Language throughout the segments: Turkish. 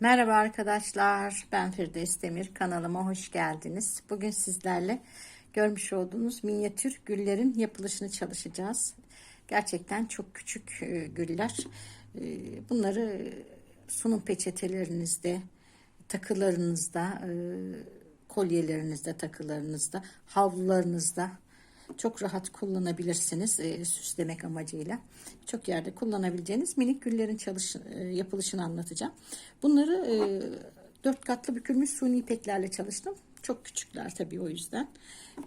Merhaba arkadaşlar, ben Firdevs Demir. Kanalıma hoş geldiniz. Bugün sizlerle görmüş olduğunuz minyatür güllerin yapılışını çalışacağız. Gerçekten çok küçük e, güller. E, Bunları sunum peçetelerinizde, takılarınızda, e, kolyelerinizde, takılarınızda, havlularınızda çok rahat kullanabilirsiniz e, süslemek amacıyla. Çok yerde kullanabileceğiniz minik güllerin çalış, e, yapılışını anlatacağım. Bunları e, dört katlı bükülmüş suni ipeklerle çalıştım. Çok küçükler tabii o yüzden.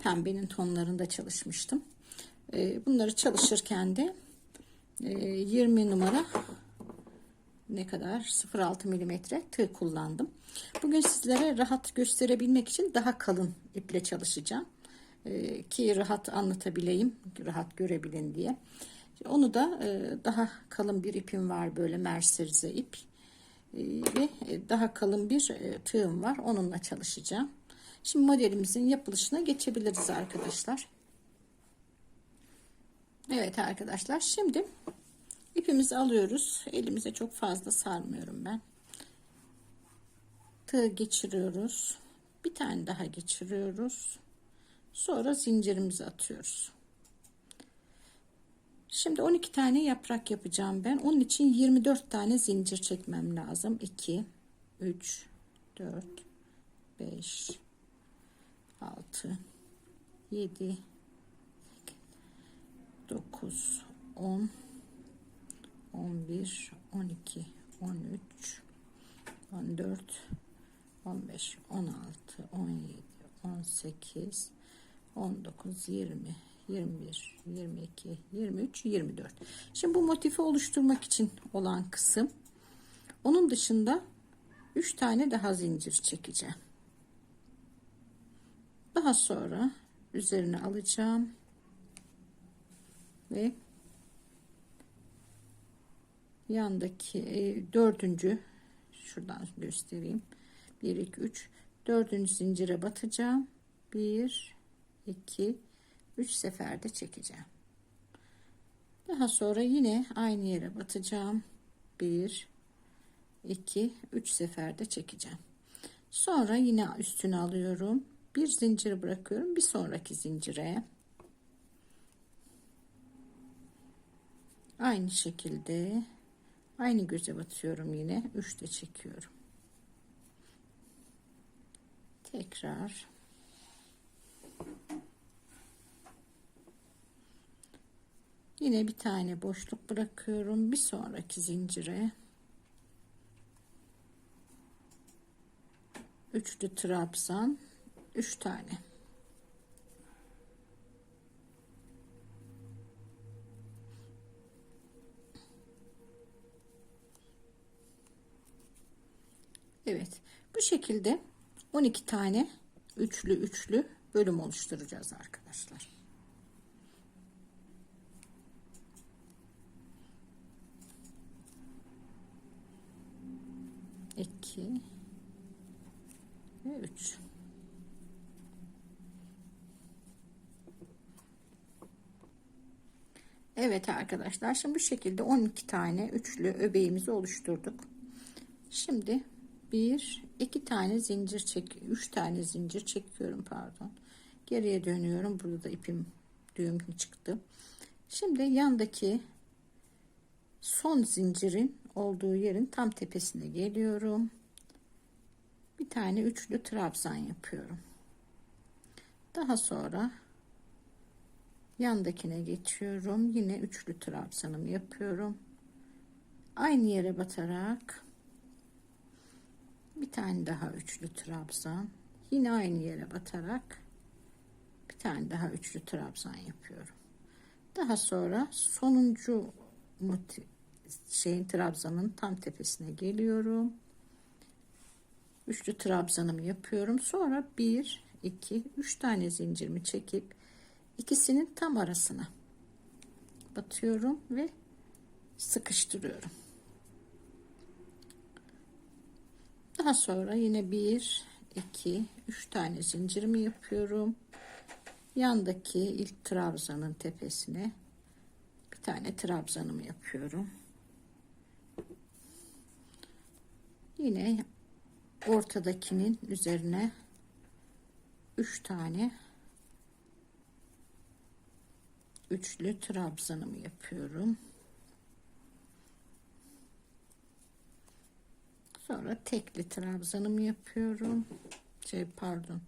Pembenin tonlarında çalışmıştım. E, bunları çalışırken de e, 20 numara ne kadar 0.6 milimetre tığ kullandım. Bugün sizlere rahat gösterebilmek için daha kalın iple çalışacağım. Ee, ki rahat anlatabileyim, rahat görebilin diye. Onu da e, daha kalın bir ipim var böyle merserize ip Ee, ve daha kalın bir e, tığım var. Onunla çalışacağım. Şimdi modelimizin yapılışına geçebiliriz arkadaşlar. Evet arkadaşlar şimdi ipimizi alıyoruz. Elimize çok fazla sarmıyorum ben. Tığ geçiriyoruz. Bir tane daha geçiriyoruz. Sonra zincirimizi atıyoruz. Şimdi 12 tane yaprak yapacağım ben. Onun için 24 tane zincir çekmem lazım. 2 3 4 5 6 7 9 10 11 12 13 14 15 16 17 18 19, 20, 21, 22, 23, 24. Şimdi bu motifi oluşturmak için olan kısım. Onun dışında 3 tane daha zincir çekeceğim. Daha sonra üzerine alacağım. Ve yandaki e, dördüncü şuradan göstereyim. 1, 2, 3 dördüncü zincire batacağım. 1 2 3 seferde çekeceğim. Daha sonra yine aynı yere batacağım. 1 2 3 seferde çekeceğim. Sonra yine üstüne alıyorum. Bir zincir bırakıyorum bir sonraki zincire. Aynı şekilde aynı göze batıyorum yine 3 de çekiyorum. Tekrar Yine bir tane boşluk bırakıyorum. Bir sonraki zincire üçlü trabzan 3 tane. Evet. Bu şekilde 12 tane üçlü üçlü bölüm oluşturacağız arkadaşlar. 2 ve 3 Evet arkadaşlar şimdi bu şekilde 12 tane üçlü öbeğimizi oluşturduk. Şimdi bir iki tane zincir çek üç tane zincir çekiyorum pardon. Geriye dönüyorum. Burada da ipim düğüm çıktı. Şimdi yandaki son zincirin olduğu yerin tam tepesine geliyorum. Bir tane üçlü trabzan yapıyorum. Daha sonra yandakine geçiyorum. Yine üçlü trabzanımı yapıyorum. Aynı yere batarak bir tane daha üçlü trabzan. Yine aynı yere batarak bir tane daha üçlü trabzan yapıyorum. Daha sonra sonuncu şeyin trabzanın tam tepesine geliyorum. Üçlü trabzanımı yapıyorum. Sonra bir, iki, üç tane zincirimi çekip ikisinin tam arasına batıyorum ve sıkıştırıyorum. Daha sonra yine bir, iki, üç tane zincirimi yapıyorum. Yandaki ilk trabzanın tepesine bir tane trabzanımı yapıyorum. Yine ortadakinin üzerine 3 tane üçlü trabzanımı yapıyorum. Sonra tekli trabzanımı yapıyorum. Şey pardon.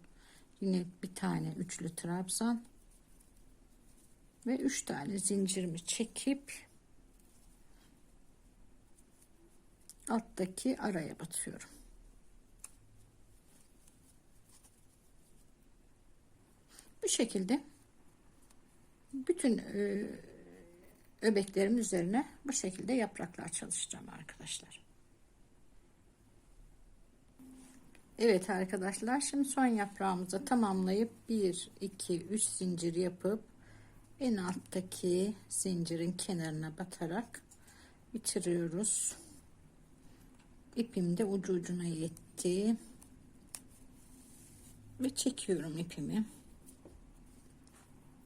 Yine bir tane üçlü trabzan ve üç tane zincirimi çekip alttaki araya batıyorum. Bu şekilde bütün e, öbeklerim üzerine bu şekilde yapraklar çalışacağım arkadaşlar. Evet arkadaşlar şimdi son yaprağımızı tamamlayıp 1 2 3 zincir yapıp en alttaki zincirin kenarına batarak bitiriyoruz. İpim de ucu ucuna yetti. Ve çekiyorum ipimi.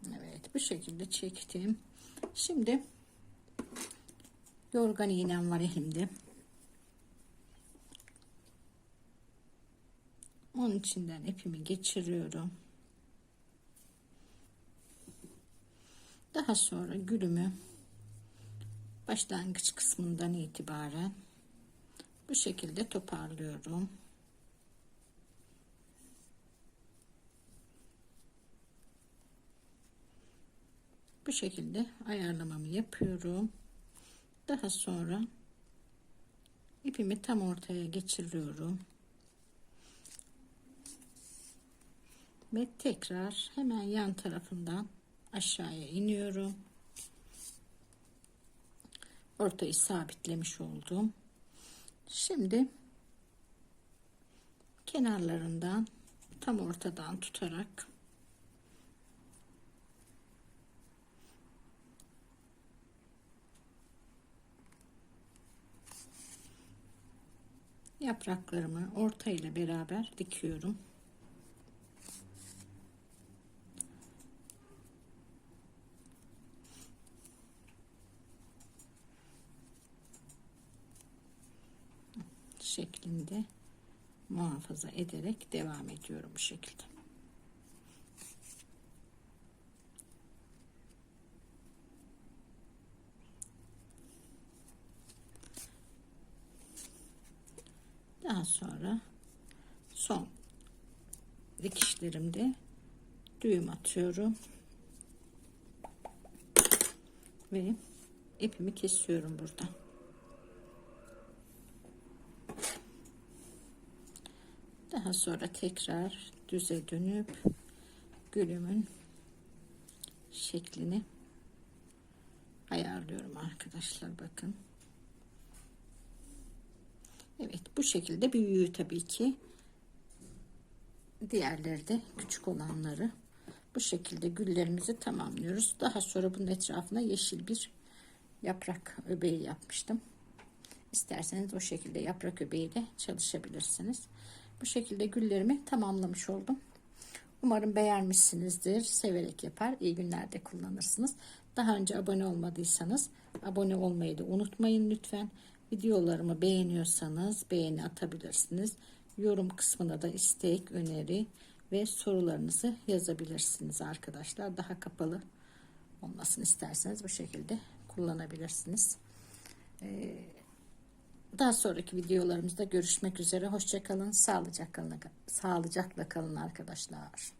Evet bu şekilde çektim. Şimdi yorgan iğnem var elimde. Onun içinden ipimi geçiriyorum. Daha sonra gülümü başlangıç kısmından itibaren bu şekilde toparlıyorum. Bu şekilde ayarlamamı yapıyorum. Daha sonra ipimi tam ortaya geçiriyorum. Ve tekrar hemen yan tarafından aşağıya iniyorum. Ortayı sabitlemiş oldum. Şimdi kenarlarından tam ortadan tutarak yapraklarımı orta ile beraber dikiyorum. Şeklinde muhafaza ederek devam ediyorum bu şekilde. Daha sonra son dikişlerimde düğüm atıyorum ve ipimi kesiyorum burada. Daha sonra tekrar düze dönüp gülümün şeklini ayarlıyorum arkadaşlar bakın. Evet bu şekilde büyüğü tabii ki. Diğerleri de küçük olanları bu şekilde güllerimizi tamamlıyoruz. Daha sonra bunun etrafına yeşil bir yaprak öbeği yapmıştım. İsterseniz o şekilde yaprak öbeği de çalışabilirsiniz. Bu şekilde güllerimi tamamlamış oldum. Umarım beğenmişsinizdir. Severek yapar. İyi günlerde kullanırsınız. Daha önce abone olmadıysanız abone olmayı da unutmayın lütfen. Videolarımı beğeniyorsanız beğeni atabilirsiniz. Yorum kısmına da istek, öneri ve sorularınızı yazabilirsiniz arkadaşlar. Daha kapalı olmasını isterseniz bu şekilde kullanabilirsiniz. Ee, daha sonraki videolarımızda görüşmek üzere. Hoşçakalın. Sağlıcakla sağlıcakla kalın arkadaşlar.